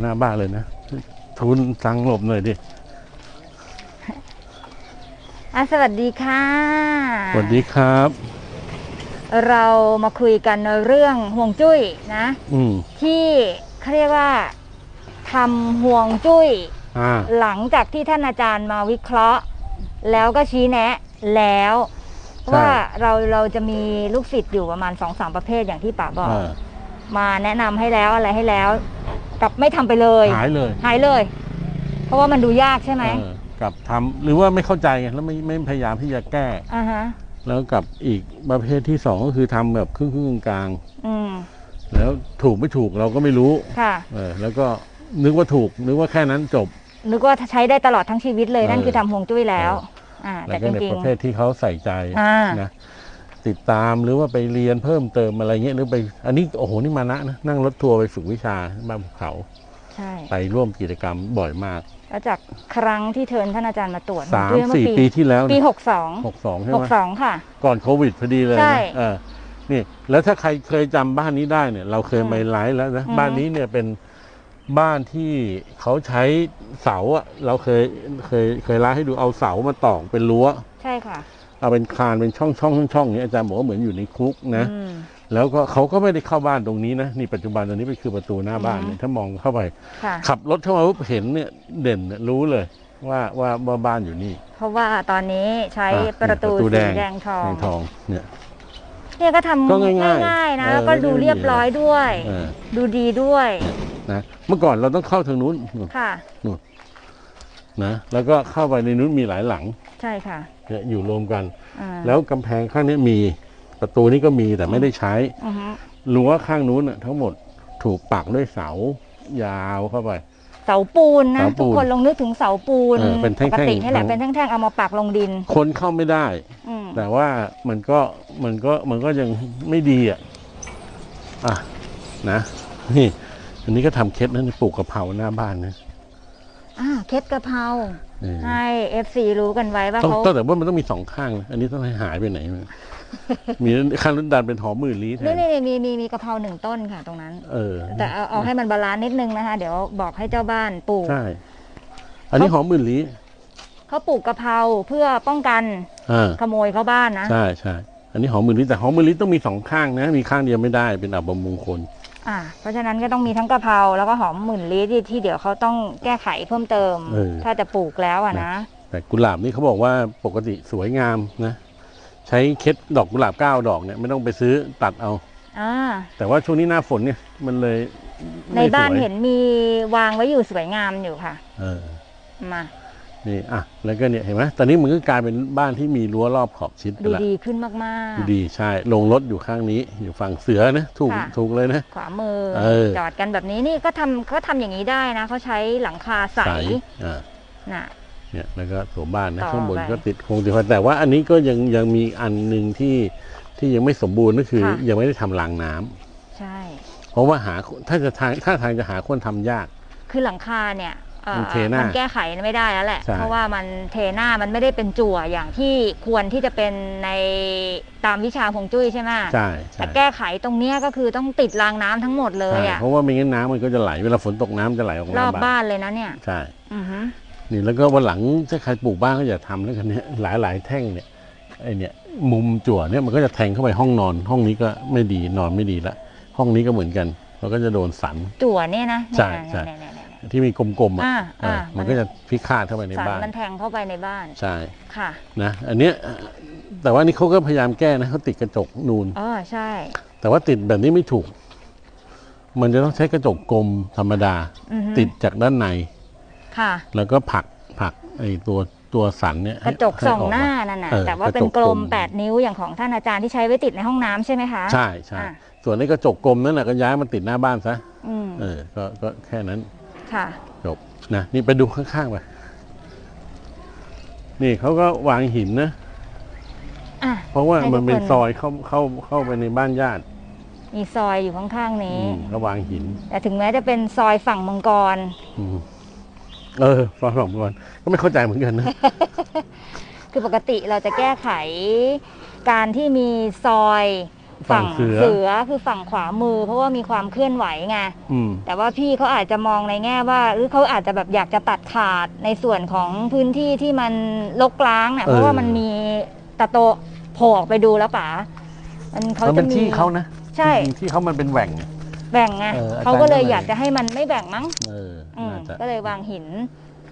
หน้าบ้านเลยนะ ทุนสังหลบหน่อยดิอะสวัสดีค่ะ สวัสดีครับ เรามาคุยกันเรื่องห่วงจุ้ยนะ อืมที่เขาเรียกว่าทำห่วงจุ้ย อ่า หลังจากที่ท่านอาจารย์มาวิเคราะห์ แล้วก็ชี้แนะแล้วว่าเราเราจะมีลูกศิษย์อยู่ประมาณสองสามประเภทอย่างที่ป๋าบอกเออมาแนะนำให้แล้วอะไรให้แล้ว กลับไม่ทำไปเลย หายเลยหายเลย เพราะว่ามันดูยากใช่ไหมเออกลับทำหรือว่าไม่เข้าใจไงแล้วไม่ไม่พยายามที่จะแก้ อ่าฮะ แล้วกับอีกประเภทที่สองก็คือทำแบบครึ่งครึ่งๆกลางอืม ๆแล้วถูกไม่ถูกเราก็ไม่รู้ค่ะ เออแล้วก็นึกว่าถูกนึกว่าแค่นั้นจบ นึกว่าใช้ได้ตลอดทั้งชีวิตเลยเออนั่นคือทำห่วงจุ้ยแล้ว อ่า แล้แต่วก็จในริงประเภทที่เขาใส่ใจอ่านะ ติดตามหรือว่าไปเรียนเพิ่มเติมอะไรเงี้ยหรือไป อันนี้โอ้โหนี่มานะนะนั่งรถทัวร์ไปฝึกวิชาบ้านภูเขาๆใช่ ไปร่วมกิจกรรมบ่อยมาก แล้วจากครั้งที่เทิร์นท่านอาจารย์มาตรวจสามห่วงจุ้ยสี่เอปีที่แล้วปีเนี่ยหกสองหกสองใช่หไหกมสองค่ะ ก่อนโควิดพอดีเลยใช่นะเออนี่ แล้วถ้าใครเคยจำบ้านนี้ได้เนี่ย เราเคยอืมไปไลฟ์แล้วนะอืมบ้านนี้เนี่ยเป็นบ้านที่เขาใช้เสาอะเราเคยเคยเคยไลฟ์ให้ดูเอาเสามาตอกเป็นรั้ว ใช่ค่ะ เอาเป็นคานเป็นช่องช่องช่องช่องอย่างนี้ยอาจารย์บอกว่าเหมือนอยู่ในคุกนะอืมแล้วก็เขาก็ไม่ได้เข้าบ้านตรงนี้นะนี่ปัจจุบันตรงนี้เป็นคือประตูหน้าบ้านอืมเนี่ยถ้ามองเข้าไปค่ะขับรถเข้ามาปุ๊บเห็นเนี่ยเด่นเนี่ยรู้เลยว่าว่าว่าบ้านอยู่นี่ เพราะว่าตอนนี้ใช้อะประตูประตูสีแดงแดงทองในทองเนี่ยเนี่ยก็ทำก็ง่ายๆง่ายๆนะเออแล้วก็ไม่ได้ดูเรียบร้อยด้วยเออดูดีด้วยนะเมื่อก่อนเราต้องเข้าทางนู้นนู่นค่ะนะแล้วก็เข้าไปในนู้นมีหลายหลัง ใช่ค่ะ เนี่ยอยู่รวมกัน อ่าแล้วกำแพงข้างนี้มีประตูนี้ก็มีแต่ไม่ได้ใช้ อือฮึรั้วข้างนู้นน่ะทั้งหมดถูกปักด้วยเสายาวเข้าไป เสาปูนนะเสาปูทุกนคนลองนึกถึงเสาปูนเออเป็นแท่งๆปกตินี่แหละทั้ง เป็นแท่งๆเอามาปักลงดิน คนเข้าไม่ได้ อืมแต่ว่ามันก็มันก็มันก็ยังไม่ดีอะ อะนะนี่ อันนี้ก็ทำเคล็ดนะนี่ปลูกกะเพราหน้าบ้านนะ อ่าเคล็ดกะเพรานี่ ให้ FC รู้กันไว้ว่าต้องเขาต้องแต่ว่ามันต้องมีสองข้างนะอันนี้ต้องให้หายไปไหนมันมีข้างนั้นดันเป็นหอมหมื่นลี้แทนี่น นี่นี่มีมีมีกะเพราหนึ่งต้นค่ะตรงนั้น เออ แต่เอาเอาให้มันบาลานซ์นิดนึงนะคะ เดี๋ยวบอกให้เจ้าบ้านปลูก ใช่ อันนี้หอมหมื่นลี้เขาปลูกกะเพราเพื่อป้องกันอ่า ขโมยเข้าบ้านนะ ใช่ใช่ อันนี้หอมหมื่นลี้แต่หอมหมื่นลี้ต้องมีสองข้างนะ มีข้างเดียวไม่ได้ เป็นอับมงคล อ่า เพราะฉะนั้นก็ต้องมีทั้งกะเพราแล้วก็หอมหมื่นลี้ที่ที่เดี๋ยวเขาต้องแก้ไขเพิ่มเติม เออ ถ้าจะปลูกแล้วอะนะ แต่กุหลาบนี่เขาบอกว่าปกติสวยงามนะ ใช้เคล็ดดอกกุหลาบเก้าดอกเนี่ยไม่ต้องไปซื้อตัดเอา อ่า แต่ว่าช่วงนี้หน้าฝนเนี่ยมันเลยในไม่สวยบ้านเห็นมีวางไว้อยู่สวยงามอยู่ค่ะ เออ มา นี่อะแล้วก็เนี่ยเห็นไหมตอนนี้มันก็กลายเป็นบ้านที่มีรั้วรอบขอบชิดไปดูละดีขึ้นมากดูดีใช่ลงรถอยู่ข้างนี้ อยู่ฝั่งเสือนะถูกค่ะ ถูกเลยนะๆขวามือเออ จอดกันแบบนี้นี่ก็ทำเขาทำอย่างนี้ได้นะเขาใช้หลังคาใสใสอ่าน่ะ เนี่ยแล้วก็ตัวบ้านนะต่อข้างบนไปก็ติดโครงติดไฟแต่ว่าอันนี้ก็ยังยังมีอันหนึ่งที่ที่ยังไม่สมบูรณ์ก็คือ ค่ะ ยังไม่ได้ทำรางน้ำใช่ เพราะว่าหาถ้าจะทางถ้าทางจะหาคนทำยาก คือหลังคาเนี่ยเอ่อ มันเทหน้ามัแก้ไขไม่ได้แล้วแหละใช่เพราะว่ามันเทหน้ามันไม่ได้เป็นจั่วอย่างที่ควรที่จะเป็นในตามวิชาฮวงจุ้ยใช่ไหมใช่แต่ใช่แก้ไขตรงเนี้ยก็คือต้องติดรางน้ำทั้งหมดเลยใช่อะเพราะว่าไม่งั้นน้ำมันก็จะไหลเวลาฝนตกน้ำจะไหลออกรมาอบบ้านบ้านเลยนะเนี่ยใช่อือฮึนี่แล้วก็วันหลังถ้าใครปลูกบ้านก็อย่าทำแล้วกันเนี่ยหลายหลายๆแท่งเนี่ยไอเนี่ยมุมจั่วเนี่ยมันก็จะแทงเข้าไปห้องนอน ห้องนี้ก็ไม่ดีนอนไม่ดีละห้องนี้ก็เหมือนกันเราก็จะโดนสันจั่วเนี่ยนะใช่เนี่ยใช่ เนี่ยเนี่ยเนี่ยเนี่ยที่มีกลมๆอะอ่าเอออ่ามันก็จะพิฆาตเข้าไปในสารบ้านมันแทงเข้าไปในบ้านใช่ค่ะนะอันเนี้ยแต่ว่านี่เขาก็พยายามแก้นะเขาติดกระจกนูน อ๋อใช่ แต่ว่าติดแบบนี้ไม่ถูก มันจะต้องใช้กระจกกลมธรรมดา อือฮึ ติดจากด้านใน ค่ะ แล้วก็ผลักผลักไอ้ตัวตัวสันเนี่ยกระจกให้ส่องกหน้ามานั่นน่ะเออแต่ว่าเป็นกระจกกลกลมม8 นิ้วอย่างของท่านอาจารย์ที่ใช้ไว้ติดในห้องน้ำใช่ไหมคะ ใช่ใช่อะ ส่วนไอ้กระจกกลมนั่นแหละก็ย้ายมาติดหน้าบ้านซะอืม เออก็ก็แค่นั้น ค่ะจบนะนี่ไปดูข้างๆไปนี่เขาก็วางหินนะอะเพราะว่าให้ทุกมันเป็นคนซอยเข้าเข้าเข้าไปในบ้านญาติมีซอยอยู่ข้างๆนี้ อืมเขาวางหิน แต่ถึงแม้จะเป็นซอยฝั่งมังกร อืมเออฟังสองก่อนก็ไม่เข้าใจเหมือนกันนะ คือปกติเราจะแก้ไข การที่มีซอย ฝั่งเสือเสือคือฝั่งขวามือ เพราะว่ามีความเคลื่อนไหวไงอืมแต่ว่าพี่เขาอาจจะมองในแง่ว่า หรือเขาอาจจะแบบอยากจะตัดขาดในส่วนของพื้นที่ที่มันลกล้างเนี่ยเออเพราะว่ามันมีตะโตโผล่ออกไปดูแล้วป๋ามันเขามันจะเป็นมีที่เขานะใช่จริงๆที่เขามันเป็นแหว่งแบ่งไงเอออาจารย์เขาก็เลยก็เลยอยากจะให้มันไม่แบ่งมั้งเอออืมน่าจะก็เลยวางหิน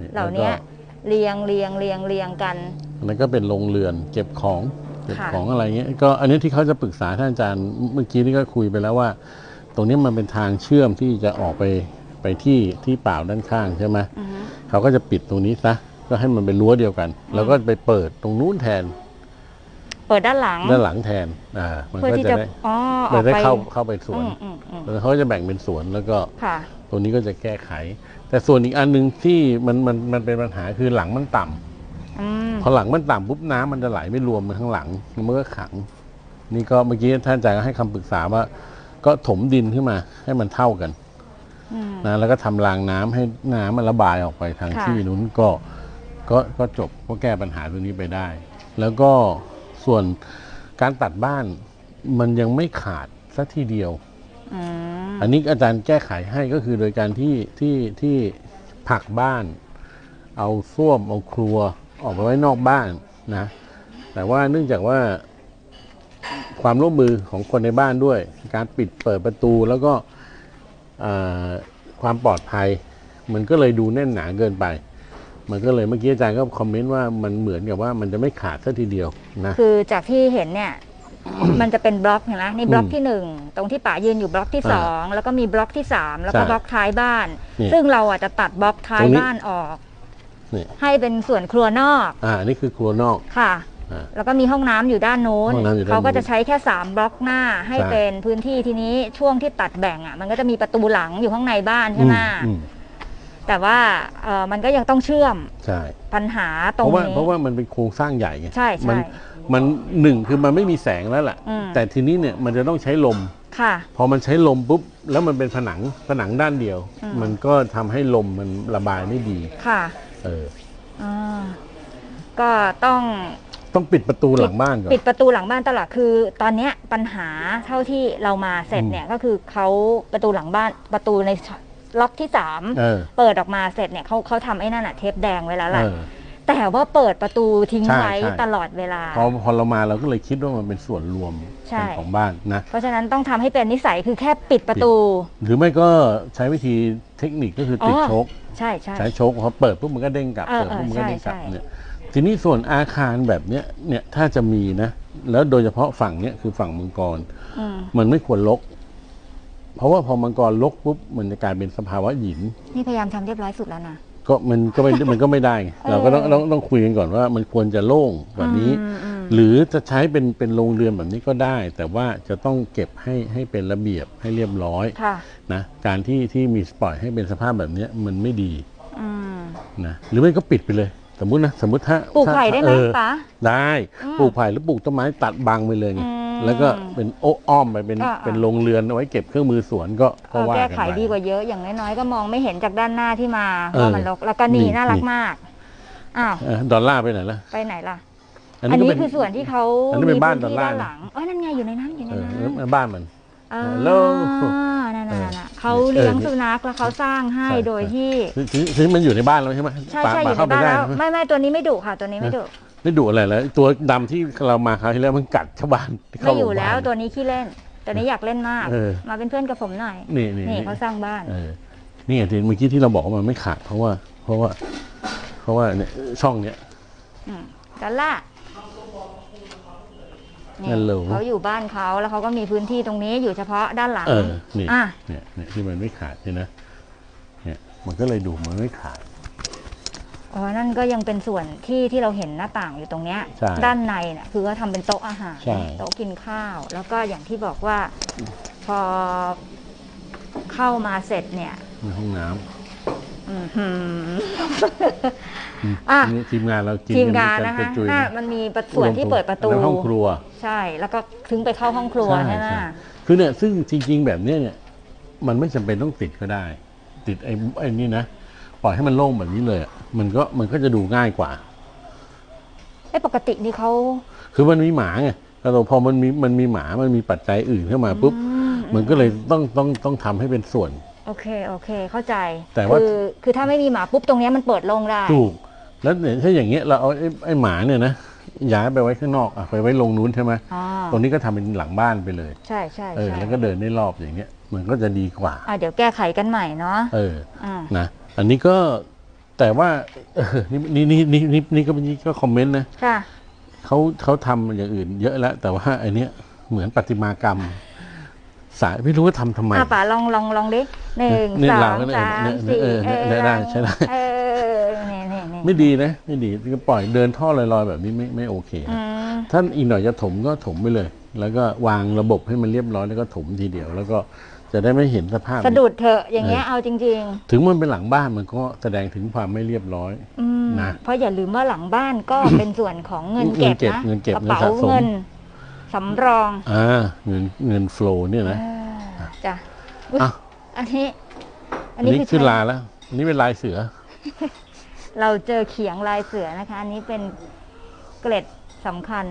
นี่เหล่านี้แวก็เรียงเรียงเรียงเรียงกันอันนั้นก็เป็นโรงเรือนเก็บของ เก็บค่ะของอะไรเงี้ยก็อันนี้ที่เขาจะปรึกษาท่านอาจารย์เมื่อกี้นี่ก็คุยไปแล้วว่า ตรงนี้มันเป็นทางเชื่อมที่จะออกไปไปที่ที่เปล่าด้านข้างใช่ไหมอือฮึเขาก็จะปิดตรงนี้ซะก็ให้มันเป็นรั้วเดียวกัน แล้วก็ไปเปิดตรงนู้นแทน เปิดด้านหลังด้านหลังแทนอ่ามันเพื่อก็ที่จะจะได้อ๋ออมัอนกได้ไปเข้าเข้าไปสวนอืมอืมอืมแล้วเขาจะแบ่งเป็นสวนแล้วก็ค่ะตรงนี้ก็จะแก้ไข แต่ส่วนอีกอันหนึ่งที่มันมันมันเป็นปัญหาคือหลังมันต่ำอืม พอหลังมันต่ำปุ๊บน้ำมันจะไหลไม่รวมมาข้างหลังแล้วมันก็ขัง นี่ก็เมื่อกี้ท่านอาจารย์ก็ให้คำปรึกษาว่า ก็ถมดินขึ้นมา ให้มันเท่ากันอืมนะแล้วก็ทำรางน้ำให้น้ำมันระบายออกไปทางค่ะที่นู้นก็ก็ก็จบก็แก้ปัญหาตรงนี้ไปได้ แล้วก็ส่วนการตัดบ้านมันยังไม่ขาดสักทีเดียวอืมอันนี้อาจารย์แก้ไขให้ก็คือโดยการที่ที่ที่ผลักบ้าน เอาส้วมเอาครัว ออกไปไว้นอกบ้านนะ แต่ว่าเนื่องจากว่าความร่วมมือของคนในบ้านด้วย การปิดเปิดประตูแล้วก็เอ่อความปลอดภัย มันก็เลยดูแน่นหนาเกินไป มันก็เลยเมื่อกี้อาจารย์ก็คอมเมนต์ว่ามันเหมือนกับว่ามันจะไม่ขาดสักทีเดียวนะคือจากที่เห็นเนี่ยมันจะเป็นบล็อกเห็นไหมนี่บล็อกอืมที่หนึ่งตรงที่ป๋ายืนอยู่บล็อกที่อ่าสองแล้วก็มีบล็อกที่สามแล้วก็ใช่บล็อกท้ายบ้านนี่ซึ่งเราอาจจะตัดบล็อกท้ายตรงนี้บ้านออก นี่ให้เป็นส่วนครัวนอกอ่านี่คือครัวนอก ค่ะอ่าแล้วก็มีห้องน้ำอยู่ด้านโน้นห้องน้ำอยู่ด้านเขาก็นู้นจะใช้แค่สามบล็อกหน้าให้ใช่ เป็นพื้นที่ทีนี้ช่วงที่ตัดแบ่งอะ มันก็จะมีประตูหลังอยู่ข้างในบ้านใช่ไหมอืมแต่ว่าเออมันก็ยังต้องเชื่อมใช่ ปัญหาตเพรงราะว่านี้ เพราะว่ามันเป็นโครงสร้างใหญ่ไงใช่มัใช่มันหนึ่งคือมันไม่มีแสงแล้วล่ะ อืม แต่ทีนี้เนี่ยมันจะต้องใช้ลม ค่ะ พอมันใช้ลมปุ๊บแล้วมันเป็นผนังผนังด้านเดียว อืม มันก็ทำให้ลมมันระบายไม่ดี ค่ะเอออ่าก็ต้องต้องปิดประตูหลังบ้านก่อนปิดประตูหลังบ้านตลอดคือตอนเนี้ยปัญหาเท่าที่เรามาเสร็จอืมเนี่ยก็คือเขาประตูหลังบ้านประตูในล็อกที่สามเออ เปิดออกมาเสร็จเนี่ยเขาเขาทำไอ้นั่นอะเทปแดงไว้แล้วเอแหละอ แต่ว่าเปิดประตูทิ้งใช่ไว้ใช่ ตลอดเวลา พอพอเรามาเราก็เลยคิดว่ามันเป็นส่วนรวมใช่ ของบ้านนะ เพราะฉะนั้นต้องทำให้เป็นนิสัยคือแค่ปิดประตู หรือไม่ก็ใช้วิธีเทคนิคก็คือติดอ๋อโชคใช่ใช่ ใช้โชคพอเปิดปุ๊บมันก็เด้งกลับเออเปิดปุ๊บมันก็เด้งกลับใช่ใช่ เนี่ยทีนี้ส่วนอาคารแบบเนี้ยเนี่ยถ้าจะมีนะแล้วโดยเฉพาะฝั่งเนี้ยคือฝั่งมังกร อืมมันไม่ควรลก เพราะว่าพอมังกรลกปุ๊บมันจะกลายเป็นสภาวะหยิน นี่พยายามทำเรียบร้อยสุดแล้วนะ ก็มันก็ไม่มันก็ไม่ได้ไงเออเราก็ต้องต้องต้องคุยกันก่อนว่ามันควรจะโล่งแบบนี้อืมอืมหรือจะใช้เป็นเป็นโรงเรือนแบบนี้ก็ได้ แต่ว่าจะต้องเก็บให้ให้เป็นระเบียบให้เรียบร้อยค่ะ นะการที่ที่มีปล่อยให้เป็นสภาพแบบเนี้ยมันไม่ดีอืม นะหรือไม่ก็ปิดไปเลย สมมุตินะสมมติถ้าปลูกถ้าไผ่ได้ไหมเออป๋าได้อืม ปลูกไผ่หรือปลูกต้นไม้ตัดบังไปเลยไง อืม แล้วก็เป็นโอ้อ้อมไปเป็นอ่า เป็นโรงเรือนเอาไว้เก็บเครื่องมือสวนก็ก็เออว่าแก้กันไขไป ดีกว่าเยอะอย่างน้อยๆก็มองไม่เห็นจากด้านหน้าที่มาเออว่ามันรกแล้วก็นี่นี่น่ารักนี่ มากอ้าวเออดอลลาร์ไปไหนล่ะไปไหนล่ะ อันอันนี้ก็นี้เป็นคือส่วนที่เขาอันนี้เป็นบ้านมีพื้ดอลลาร์ด้านหลังเอ๋อนั่นไงอยู่ในนั้นอยู่ในเออนั้นแล้วบ้านมัน อ่าแล้วนั่นเออน่ะน่ะเขาเออเลี้ยงนี่สุนัขแล้วเขาสร้างให้ใช่ โดยใช่ที่ คือคือคือมันอยู่ในบ้านแล้วใช่ไหมใช่ป่าใช่อป่ายู่ในเข้าไปบ้านได้แล้ว ใช่ไหม ไม่ไม่ตัวนี้ไม่ดุค่ะ ตัวนี้ไม่ดุ ไม่ดุอะไรแล้วตัวดำที่เรามาคราวที่แล้วมันกัดชาวบ้านที่เข้าไม่อยู่โรงพาบาแล้วตัวนี้ขี้เล่น ตัวนี้อยากเล่นมาก เออ มาเป็นเพื่อนกับผมหน่อยนี่นี่นี่นี่เขาสร้างบ้าน เออนี่ไงที่เมื่อกี้ที่เราบอกว่ามันไม่ขาดเพราะว่า เพราะว่า เพราะว่าเนี่ยช่องเนี้ยมดอลล่าร์นี่ฮัลโหล เขาอยู่บ้านเขาแล้วเขาก็มีพื้นที่ตรงนี้อยู่เฉพาะด้านหลังเออนี่อะ เนี่ยเนี่ยที่มันไม่ขาดใช่นะเนี่ยมันก็เลยดูมันไม่ขาด อ๋อนั่นก็ยังเป็นส่วนที่ที่เราเห็นหน้าต่างอยู่ตรงเนี้ยใช่ด้านในเนี่ยคือเขาทำเป็นโต๊ะอาหารใช่ โต๊ะกินข้าว แล้วก็อย่างที่บอกว่า พอเข้ามาเสร็จเนี่ยในห้องน้ำอื้อหืออืมอะ นี่ทีมงานเรากินทีมกังานกันะคะจุยๆถ้ามันมีประส่วนที่เปิดประตูอันนั้นห้องครัว ใช่ แล้วก็ถึงไปเข้าห้องครัวใช่ไหมคือเนี่ยซึ่งจริง ๆ แบบเนี้ยเนี่ยมันไม่จำเป็นต้องติดก็ได้ ติดไอ้ไอ้นี่นะ ปล่อยให้มันโล่งแบบนี้เลยอะมันก็มันก็จะดูง่ายกว่า ไอ้ปกตินี่เขา คือมันมีหมาไงแล้วพอมันมีมันมีหมา มันมีปัจจัยอื่นเข้ามาปุ๊บ อืมันก็เลยต้องต้องต้องทำให้เป็นส่วน โอเคโอเค เข้าใจแต่ว่า คือคือถ้าไม่มีหมาปุ๊บตรงเนี้ยมันเปิดโล่งได้ ถูก แล้วเนี่ยถ้าอย่างเงี้ยเราเอาไอ้ไอ้หมาเนี่ยนะ ย้ายไปไว้ข้างนอกอะไปไว้ลงนู้นใช่ไหมอ๋อตรงนี้ก็ทำเป็นหลังบ้านไปเลย ใช่ใช่เออ ใช่แล้วก็เดินได้รอบอย่างเงี้ยมันก็จะดีกว่า อะเดี๋ยวแก้ไขกันใหม่เนาะเออ อ่านะ อันนี้ก็แต่ว่าเออนี่นี่นี่นี่นี่ก็นี่ก็คอมเมนต์นะค่ะ เขาเขาทำอย่างอื่นเยอะแล้ว แต่ว่าไอเนี้ยเหมือนประติมากรรม สายไม่รู้ว่าทำทำไม อะป๋าลองลองลองดิหนึ่งเนี่ยสอเรางก็เนี่ยสามเนี่ยสี่เออเนี่ยเนี่ยได้ใช่ได้ เออเนี่ยเนี่ยเนี่ย ไม่ดีนะ ไม่ดีก็ปล่อยเดินท่อลอยๆ แบบนี้ไม่ไม่โอเคอืมท่านอีกหน่อยจะถมก็ถมไปเลย แล้วก็วางระบบให้มันเรียบร้อยแล้วก็ถมทีเดียว แล้วก็จะได้ไม่เห็นสภาพสะดุดเถอะอย่างเงี้ยเออเอาจริงถึงมันเป็นหลังบ้านมันก็แสดงถึงความไม่เรียบร้อยๆอืมนะเพราะอย่าลืมว่าหลังบ้านก็เป็นส่วนของเงินเก็บนะเงินเก็บกระเงินเป๋าสะสมเงินสำรองอ่าเงินเงินโฟลเนี่ยนะอ่าจ้ะอุ๊ยอะอันนี้ อัอันนนี้นี้คือคือใช้ลายแล้วอันนี้เป็นลายเสือ เราเจอเขียงลายเสือนะคะ อันนี้เป็นเกล็ดสำคัญ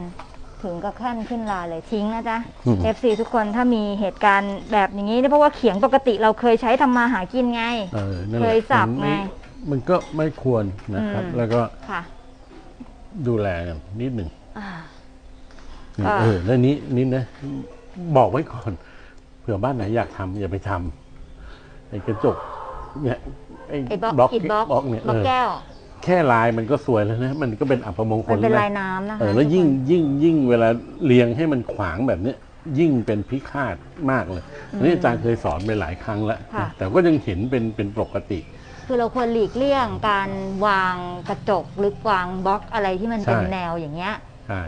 ถึงกับขั้นขึ้นลายเลยทิ้งนะจ๊ะอืม FC ทุกคนถ้ามีเหตุการณ์แบบอย่างนี้เนี่ยเพราะว่าเขียงปกติเราเคยใช้ทำมาหากินไง เออนั่นแหเคละยสับมันไงไม่มันก็ไม่ควรนะครับ อืม แล้วก็ค่ะดูแลกันนิดหนึ่งอ่านี่ก็ เออแล้วนี้นี่นะ บอกไว้ก่อน เผื่อบ้านไหนอยากทำอย่าไปทำไอ้กระจกเนี่ยไอ้ไอ้บล็อกอิดบล็อกบล็อกเนี่ยบล็อกเออ แก้วแค่ลายมันก็สวยแล้วนะ มันก็เป็นอัปมงคมัลนเป็นแล้วลายนะน้ำนะคะเออแล้วยิ่งทุกคนยิ่งยิ่งเวลาเรียงให้มันขวางแบบเนี้ยยิ่งเป็นพิฆาตมากเลยอันนี่อาจารย์เคยสอนไปหลายครั้งแล้ว ค่ะ แต่ก็ยังเห็นเป็นเป็นปกติ คือเราควรหลีกเลี่ยงการวางกระจกหรือวางบล็อกอะไรที่มันเป็นใช่ แนวอย่างเงี้ย ใช่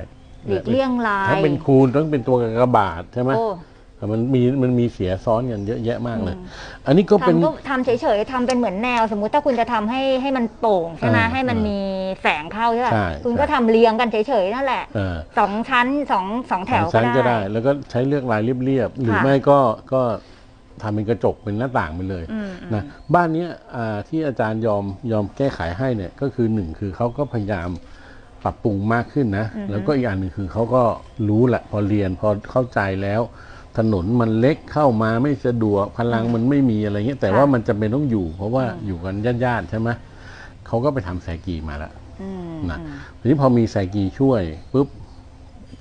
หลีกเลี่ยงลาย ถ้าเป็นคูณต้องเป็นตัวกระบาดใช่ไหม โอ้แต่ มันมีมันมีเสียซ้อนกันเยอะแยะมากเลยอืมอันนี้ก็เป็นทำก็ทำเฉยๆทำเป็นเหมือนแนว สมมุติถ้าคุณจะทำให้ให้มันโป่งใช่ไหมเออให้มันเออมีแสงเข้าใช่ป่ะใช่คุณใช่ก็ทำเรียงกันเฉยๆนั่นแหละเออสองชั้นสองสองแถวสองชั้นก็ก็ได้ได้ แล้วก็ใช้เลือกลายเรียบๆหรือค่ะไม่ก็ก็ทำเป็นกระจกเป็นหน้าต่างไปเลยอืมนะบ้านเนี้ยอ่าที่อาจารย์ยอมยอมแก้ไขให้เนี่ยก็คือหนึ่งคือเขาก็พยายามปรับปรุงมากขึ้นนะ แล้วก็อีกอันหนึ่งคือเขาก็รู้แหละพอเรียนพอเข้าใจแล้ว ถนนมันเล็กเข้ามาไม่สะดวกพลังมันไม่มีอะไรเงี้ยแต่ว่ามันจำเป็นต้องอยู่ เพราะว่าอยู่กันญาติๆใช่ไหมเขาก็ไปทำแสกีมาแล้วอืมนะอืมทีนี้พอมีไซกีช่วยปุ๊บ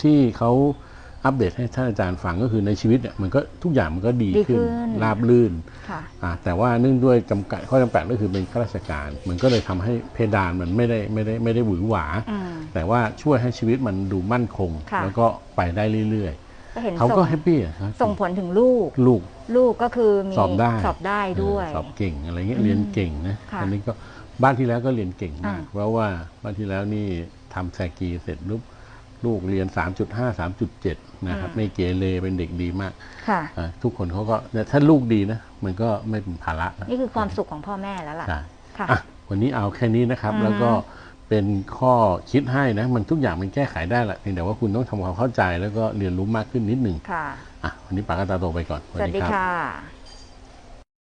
ที่เขาอัปเดตให้ท่านอาจารย์ฟังก็คือในชีวิตเนี่ยมันก็ทุกอย่างมันก็ดีดีขึ้นขึ้น ราบลื่นค่ะ อ่าแต่ว่าเนื่องด้วยจำกัดข้อจำกัดก็คือเป็นข้าราชการ มันก็เลยทำให้เพดานมันไม่ได้ไม่ได้ไม่ได้หวือหวา อืม แต่ว่าช่วยให้ชีวิตมันดูมั่นคง ค่ะ แล้วก็ไปได้เรื่อย ก็เห็นๆเขาส่ก็งแฮปปี้อะครับส่งผลถึงลูกลูกลูกก็คือมีสอบได้สอบได้ด้วยเออสอบเก่งอะไรเงี้ยอืมเรียนเก่งนะค่ะอันนี้ก็บ้านที่แล้วก็เรียนเก่งมากอ่าเพราะว่าบ้านที่แล้วนี่ทำแซกีเสร็จปุ๊บลูกเรียน 3.5 3.7 นะครับไม่เกเรเป็นเด็กดีมากค่ะอ่าทุกคนเขาก็เนี่ยถ้าลูกดีนะมันก็ไม่เป็นภาระนะนี่คือความสุขของพ่อแม่แล้วล่ะใช่ค่ะอะวันนี้เอาแค่นี้นะครับอืมแล้วก็ เป็นข้อคิดให้นะ มันทุกอย่างมันแก้ไขได้แหละเพียงแต่ว่าคุณต้องทำความเข้าใจแล้วก็เรียนรู้มากขึ้นนิดหนึ่งค่ะอะวันนี้ปากกาตาโตไปก่อน สวัสดีค่ะ